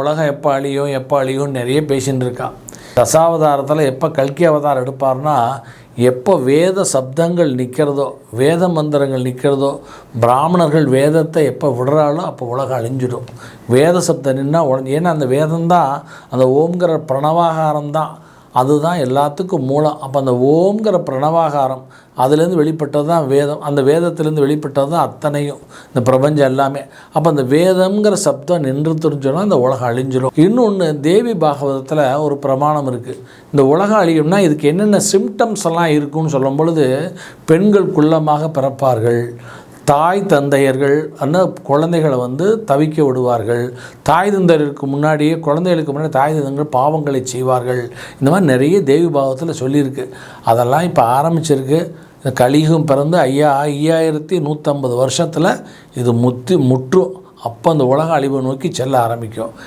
உலகம் எப்போ அழியும் எப்போ அழியும் நிறைய பேசின்னு இருக்கா. தசாவதாரத்தில் எப்போ கல்கி அவதாரம் எடுப்பார்னா எப்போ வேத சப்தங்கள் நிற்கிறதோ வேத மந்திரங்கள் நிற்கிறதோ பிராமணர்கள் வேதத்தை எப்போ விடுறாலோ அப்போ உலகம் அழிஞ்சிடும். வேத சப்தம் நின்னா உடஞ்சி ஏன்னா அந்த வேதம்தான் அந்த ஓம்கிற பிரணவாகாரம் தான் அதுதான் எல்லாத்துக்கும் மூலம். அப்போ அந்த ஓம்ங்கிற பிரணவாகாரம் அதுலேருந்து வெளிப்பட்டது தான் வேதம். அந்த வேதத்திலேருந்து வெளிப்பட்டது தான் அத்தனையும். இந்த பிரபஞ்சம் எல்லாமே. அப்போ அந்த வேதம்ங்கிற சப்தம் நின்று தெரிஞ்சோன்னா இந்த உலகம் அழிஞ்சிடும் இன்னொன்று தேவி பாகவதத்தில் ஒரு பிரமாணம் இருக்குது இந்த உலகம் அழியும்னா இதுக்கு என்னென்ன சிம்டம்ஸ் எல்லாம் இருக்குன்னு சொல்லும் பொழுது பெண்கள் குள்ளமாக பிறப்பார்கள். தாய் தந்தையர்கள் அந்த குழந்தைகளை வந்து தவிக்க விடுவார்கள். தாய் தந்தையருக்கு முன்னாடியே குழந்தைகளுக்கு முன்னாடி தாய் தந்தைகள் பாவங்களை செய்வார்கள். இந்த மாதிரி நிறைய தேவி பாவத்தில் சொல்லியிருக்கு. அதெல்லாம் இப்போ ஆரம்பிச்சிருக்கு. இந்த பிறந்து ஐயா ஐயாயிரத்தி நூற்றம்பது வருஷத்தில் இது முத்தி முற்றும் அப்போ அந்த உலக அழிவை நோக்கி செல்ல ஆரம்பிக்கும்.